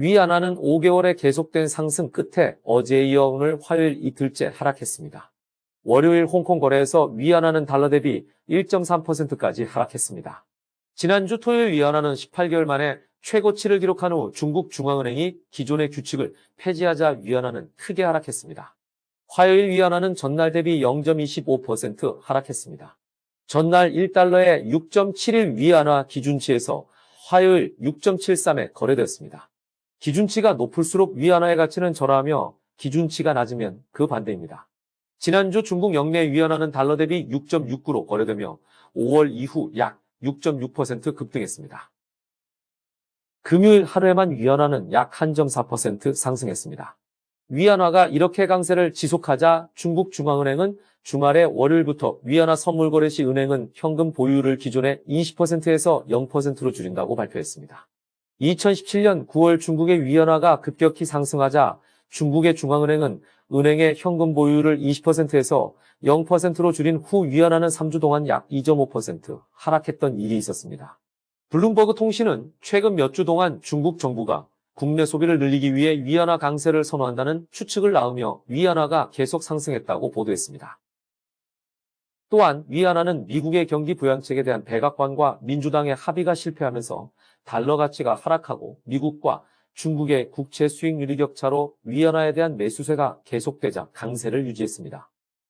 위안화는 5개월의 계속된 상승 끝에 어제 이어 오늘 화요일 이틀째 하락했습니다. 월요일 홍콩 거래에서 위안화는 달러 대비 1.3%까지 하락했습니다. 지난주 토요일 위안화는 18개월 만에 최고치를 기록한 후 중국 중앙은행이 기존의 규칙을 폐지하자 위안화는 크게 하락했습니다. 화요일 위안화는 전날 대비 0.25% 하락했습니다. 전날 1달러에 6.71 위안화 기준치에서 화요일 6.73에 거래되었습니다. 기준치가 높을수록 위안화의 가치는 절하하며 기준치가 낮으면 그 반대입니다. 지난주 중국 영내 위안화는 달러 대비 6.69로 거래되며 5월 이후 약 6.6% 급등했습니다. 금요일 하루에만 위안화는 약 1.4% 상승했습니다. 위안화가 이렇게 강세를 지속하자 중국 중앙은행은 주말에 월요일부터 위안화 선물 거래 시 은행은 현금 보유를 기존의 20%에서 0%로 줄인다고 발표했습니다. 2017년 9월 중국의 위안화가 급격히 상승하자 중국의 중앙은행은 은행의 현금 보유를 20%에서 0%로 줄인 후 위안화는 3주 동안 약 2.5% 하락했던 일이 있었습니다. 블룸버그 통신은 최근 몇 주 동안 중국 정부가 국내 소비를 늘리기 위해 위안화 강세를 선호한다는 추측을 낳으며 위안화가 계속 상승했다고 보도했습니다. 또한 위안화는 미국의 경기 부양책에 대한 백악관과 민주당의 합의가 실패하면서 달러 가치가 하락하고 미국과 중국의 국채 수익률이 격차로 위안화에 대한 매수세가 계속되자 강세를 유지했습니다.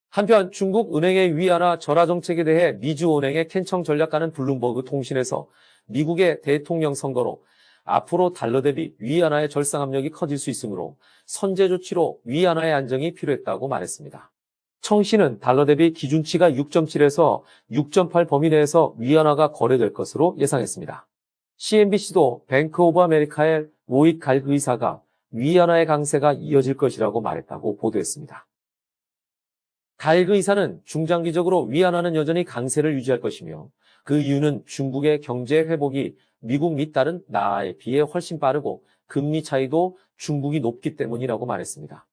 한편 중국 은행의 위안화 절하 정책에 대해 미주은행의 캔청 전략가는 블룸버그 통신에서 미국의 대통령 선거로 앞으로 달러 대비 위안화의 절상 압력이 커질 수 있으므로 선제 조치로 위안화의 안정이 필요했다고 말했습니다. 청씨는 달러 대비 기준치가 6.7에서 6.8 범위 내에서 위안화가 거래될 것으로 예상했습니다. CNBC도 뱅크 오브 아메리카의 로익 갈그 의사가 위안화의 강세가 이어질 것이라고 말했다고 보도했습니다. 갈그 의사는 중장기적으로 위안화는 여전히 강세를 유지할 것이며 그 이유는 중국의 경제 회복이 미국 및 다른 나라에 비해 훨씬 빠르고 금리 차이도 중국이 높기 때문이라고 말했습니다.